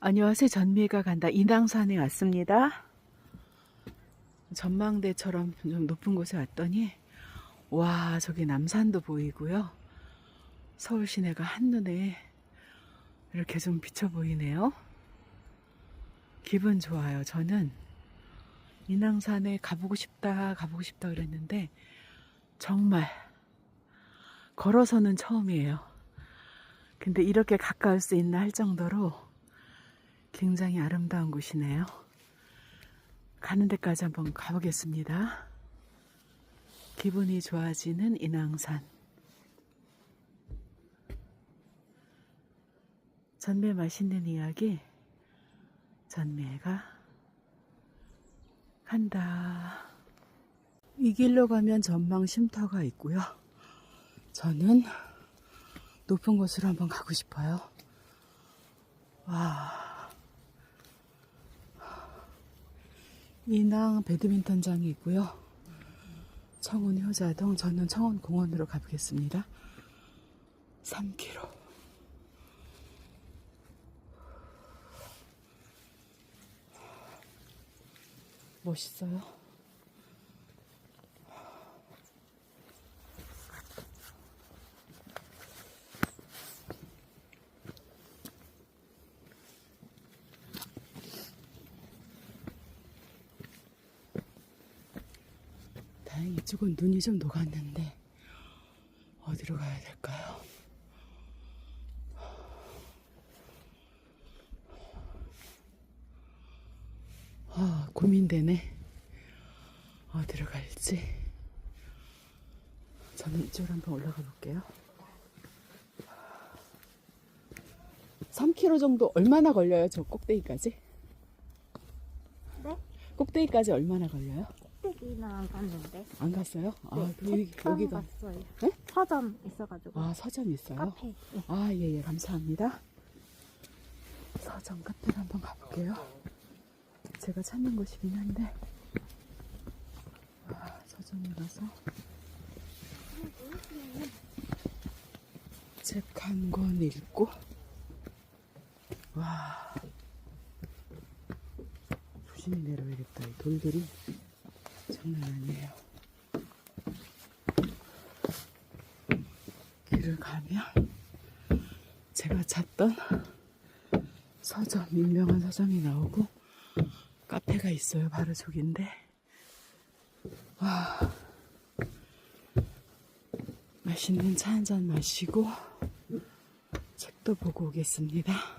안녕하세요. 전미가 간다. 인왕산에 왔습니다. 전망대처럼 좀 높은 곳에 왔더니 와 저기 남산도 보이고요. 서울 시내가 한눈에 이렇게 좀 비쳐 보이네요. 기분 좋아요. 저는 인왕산에 가보고 싶다 가보고 싶다 그랬는데 정말 걸어서는 처음이에요. 근데 이렇게 가까울 수 있나 할 정도로 굉장히 아름다운 곳이네요. 가는 데까지 한번 가보겠습니다. 기분이 좋아지는 인왕산. 전매 맛있는 이야기. 전매가 간다. 이 길로 가면 전망 쉼터가 있고요. 저는 높은 곳으로 한번 가고 싶어요. 와. 인왕 배드민턴장이 있고요. 청운 효자동, 저는 청운 공원으로 가보겠습니다. 3km. 멋있어요. 다행히 이쪽은 눈이 좀 녹았는데 어디로 가야 될까요? 아, 고민되네. 어디로 갈지. 저는 이쪽으로 한번 올라가 볼게요. 3km 정도 얼마나 걸려요? 저 꼭대기까지? 네? 꼭대기까지 얼마나 걸려요? 꼭대기는 안 갔는데. 안 갔어요? 아, 네, 그럼 여기, 여기가. 갔어요. 네? 서점 있어가지고. 아, 서점 있어요? 카페. 네. 아, 예, 예, 감사합니다. 서점 카페를 한번 가볼게요. 제가 찾는 곳이긴 한데. 아, 서점에 가서. 책 한 권 읽고. 와. 조심히 내려야겠다. 이 돌들이 장난 아니에요. 길을 가면 제가 찾던 서점, 유명한 서점이 나오고 카페가 있어요. 바로 저긴데. 와. 맛있는 차 한 잔 마시고 책도 보고 오겠습니다.